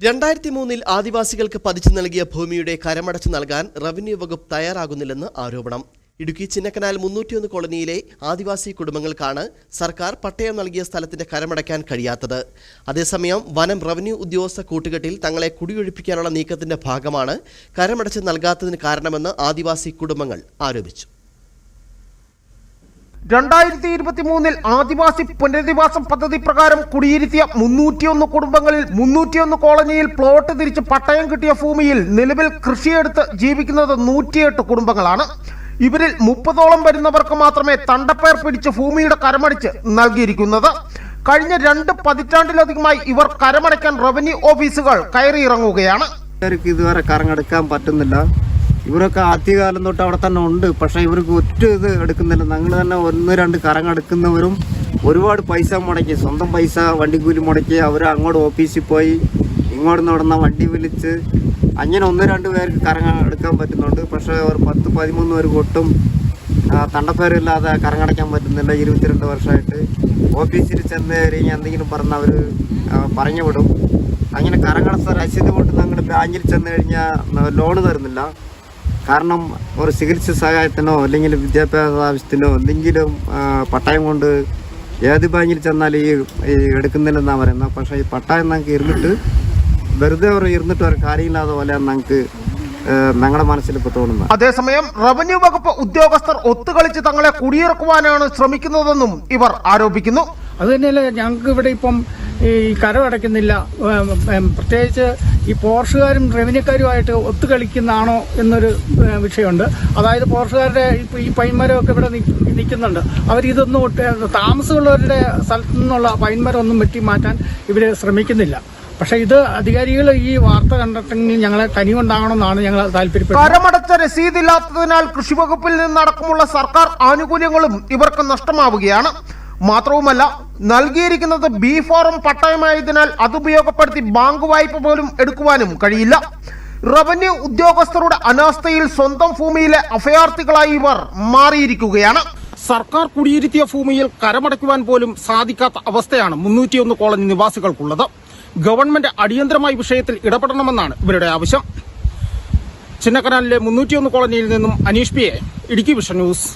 രണ്ടായിരത്തി മൂന്നിൽ ആദിവാസികൾക്ക് പതിച്ചു നൽകിയ ഭൂമിയുടെ കരമടച്ചു നൽകാൻ റവന്യൂ വകുപ്പ് തയ്യാറാകുന്നില്ലെന്ന് ആരോപണം. ഇടുക്കി ചിന്നക്കനാൽ മുന്നൂറ്റിയൊന്ന് കോളനിയിലെ ആദിവാസി കുടുംബങ്ങൾക്കാണ് സർക്കാർ പട്ടയം നൽകിയ സ്ഥലത്തിന്റെ കരമടയ്ക്കാൻ കഴിയാത്തത്. അതേസമയം വനം റവന്യൂ ഉദ്യോഗസ്ഥ കൂട്ടുകെട്ടിൽ തങ്ങളെ കുടിയൊഴിപ്പിക്കാനുള്ള നീക്കത്തിന്റെ ഭാഗമാണ് കരമടച്ച് നൽകാത്തതിന് കാരണമെന്ന് ആദിവാസി കുടുംബങ്ങൾ ആരോപിച്ചു. രണ്ടായിരത്തി ഇരുപത്തി മൂന്നിൽ ആദിവാസി പുനരധിവാസം പദ്ധതി പ്രകാരം കുടിയിരുത്തിയ മുന്നൂറ്റിയൊന്ന് കുടുംബങ്ങളിൽ മുന്നൂറ്റിയൊന്ന് കോളനിയിൽ പ്ലോട്ട് തിരിച്ച് പട്ടയം കിട്ടിയ ഭൂമിയിൽ നിലവിൽ കൃഷിയെടുത്ത് ജീവിക്കുന്നത് നൂറ്റിയെട്ട് കുടുംബങ്ങളാണ്. ഇവരിൽ മുപ്പതോളം വരുന്നവർക്ക് മാത്രമേ തണ്ടപ്പേർ പിടിച്ച് ഭൂമിയുടെ കരമടിച്ച് നൽകിയിരിക്കുന്നത്. കഴിഞ്ഞ രണ്ട് പതിറ്റാണ്ടിലധികമായി ഇവർ കരമടയ്ക്കാൻ റവന്യൂ ഓഫീസുകൾ കയറിയിറങ്ങുകയാണ്. ഇതുവരെ കറങ്ങെടുക്കാൻ പറ്റുന്നില്ല. ഇവരൊക്കെ ആദ്യകാലം തൊട്ട് അവിടെ തന്നെ ഉണ്ട്. പക്ഷേ ഇവർക്ക് ഒറ്റ ഇത് എടുക്കുന്നില്ല. ഞങ്ങൾ തന്നെ ഒന്ന് രണ്ട് കറങ്ങെടുക്കുന്നവരും ഒരുപാട് പൈസ മുടക്കി സ്വന്തം പൈസ വണ്ടിക്കൂലി മുടക്കി അവർ അങ്ങോട്ട് ഓഫീസിൽ പോയി ഇങ്ങോട്ട് നടന്ന വണ്ടി വിളിച്ച് അങ്ങനെ ഒന്ന് രണ്ട് പേർക്ക് കറങ്ങ എടുക്കാൻ പറ്റുന്നുണ്ട്. പക്ഷേ അവർ പത്ത് പതിമൂന്ന് പേർക്ക് ഒട്ടും തണ്ടപ്പേരില്ലാതെ കറങ്ങടയ്ക്കാൻ പറ്റുന്നില്ല. ഇരുപത്തിരണ്ട് വർഷമായിട്ട് ഓഫീസിൽ ചെന്ന് കഴിഞ്ഞാൽ എന്തെങ്കിലും പറഞ്ഞ് അവർ പറഞ്ഞു വിടും. അങ്ങനെ കറങ്ങടച്ച രസീത് കൊണ്ട് ഞങ്ങൾ ബാങ്കിൽ ചെന്ന് കഴിഞ്ഞാൽ ലോണ് തരുന്നില്ല. കാരണം ഒരു ചികിത്സ സഹായത്തിനോ അല്ലെങ്കിൽ വിദ്യാഭ്യാസ ആവശ്യത്തിനോ എന്തെങ്കിലും പട്ടയം കൊണ്ട് ഏത് ബാങ്കിൽ ചെന്നാൽ ഈ ഈ എടുക്കുന്നില്ലെന്നാണ് പറയുന്നത്. പക്ഷേ ഈ പട്ടയം ഞങ്ങൾക്ക് ഇരുന്നിട്ട് വെറുതെ അവർ ഇരുന്നിട്ട് ഒരു കാര്യമില്ലാതെ പോലെ ഞങ്ങൾക്ക് ഞങ്ങളുടെ മനസ്സിൽ ഇപ്പോൾ തോന്നുന്നത് അതേസമയം റവന്യൂ വകുപ്പ് ഉദ്യോഗസ്ഥർ ഒത്തുകളിച്ച് തങ്ങളെ കുടിയിറക്കുവാനാണ് ശ്രമിക്കുന്നതെന്നും ഇവർ ആരോപിക്കുന്നു. അത് തന്നെയല്ല ഞങ്ങൾക്ക് ഇവിടെ ഇപ്പം ഈ കരമടയ്ക്കുന്നില്ല പ്രത്യേകിച്ച് ഈ പോർഷുകാരും റവന്യൂക്കാരുമായിട്ട് ഒത്തുകളിക്കുന്നതാണോ എന്നൊരു വിഷയമുണ്ട്. അതായത് പോർഷുകാരുടെ ഈ പൈൻമരമൊക്കെ ഇവിടെ നിൽക്കുന്നുണ്ട്. അവരിതൊന്നും താമസമുള്ളവരുടെ സ്ഥലത്തു നിന്നുള്ള ഒന്നും വെട്ടി മാറ്റാൻ ഇവർ ശ്രമിക്കുന്നില്ല. പക്ഷേ ഇത് അധികാരികൾ ഈ വാർത്ത കണ്ടെങ്കിൽ ഞങ്ങളെ കനിവുണ്ടാകണമെന്നാണ് ഞങ്ങൾ താല്പര്യപ്പെടുന്നത്. കരമടച്ച രസീതില്ലാത്തതിനാൽ കൃഷിവകുപ്പിൽ നിന്നടക്കമുള്ള സർക്കാർ ആനുകൂല്യങ്ങളും ഇവർക്ക് നഷ്ടമാവുകയാണ്. മാത്രവുമല്ല നൽകിയിരിക്കുന്നത് ബി ഫോറം പട്ടയമായതിനാൽ അത് ഉപയോഗപ്പെടുത്തി ബാങ്ക് വായ്പ പോലും എടുക്കുവാനും കഴിയില്ല. റവന്യൂ ഉദ്യോഗസ്ഥരുടെ അനാസ്ഥയിൽ സ്വന്തം ഭൂമിയിലെ അഭയാർത്ഥികളായി ഇവർ മാറിയിരിക്കുകയാണ്. സർക്കാർ കുടിയിരുത്തിയ ഭൂമിയിൽ കരമടയ്ക്കുവാൻ പോലും സാധിക്കാത്ത അവസ്ഥയാണ് മുന്നൂറ്റിയൊന്ന് കോളനി നിവാസികൾക്കുള്ളത്. ഗവൺമെന്റ് അടിയന്തരമായി വിഷയത്തിൽ ഇടപെടണമെന്നാണ് ഇവരുടെ ആവശ്യം. ചിന്നക്കനാലിലെ മുന്നൂറ്റിയൊന്ന് കോളനിയിൽ നിന്നും Anish P A Idukki vision news.